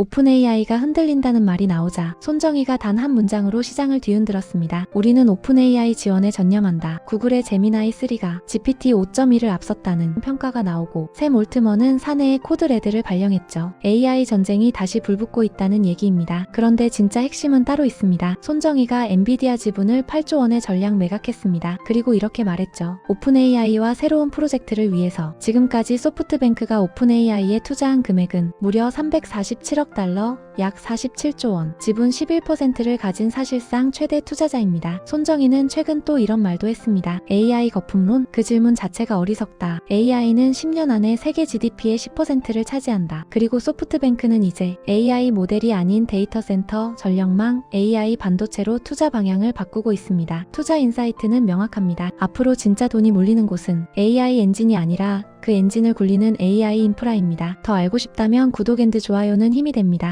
오픈 AI가 흔들린다는 말이 나오자 손정희가 단 한 문장으로 시장을 뒤흔들었습니다. 우리는 오픈 AI 지원에 전념한다. 구글의 제미나이 3가 GPT 5.1을 앞섰다는 평가가 나오고 샘 올트먼은 사내에 코드 레드를 발령했죠. AI 전쟁이 다시 불붙고 있다는 얘기입니다. 그런데 진짜 핵심은 따로 있습니다. 손정희가 엔비디아 지분을 8조 원의 전량 매각했습니다. 그리고 이렇게 말했죠. 오픈 AI와 새로운 프로젝트를 위해서 지금까지 소프트뱅크가 오픈 AI에 투자한 금액은 무려 347억 달러, 약 47조 원, 지분 11%를 가진 사실상 최대 투자자입니다. 손정희는 최근 또 이런 말도 했습니다. AI 거품론? 그 질문 자체가 어리석다. AI는 10년 안에 세계 GDP의 10%를 차지한다. 그리고 소프트뱅크는 이제 AI 모델이 아닌 데이터 센터, 전력망, AI 반도체로 투자 방향을 바꾸고 있습니다. 투자 인사이트는 명확합니다. 앞으로 진짜 돈이 몰리는 곳은 AI 엔진이 아니라 그 엔진을 굴리는 AI 인프라입니다. 더 알고 싶다면 구독 앤드 좋아요는 힘이 됩니다.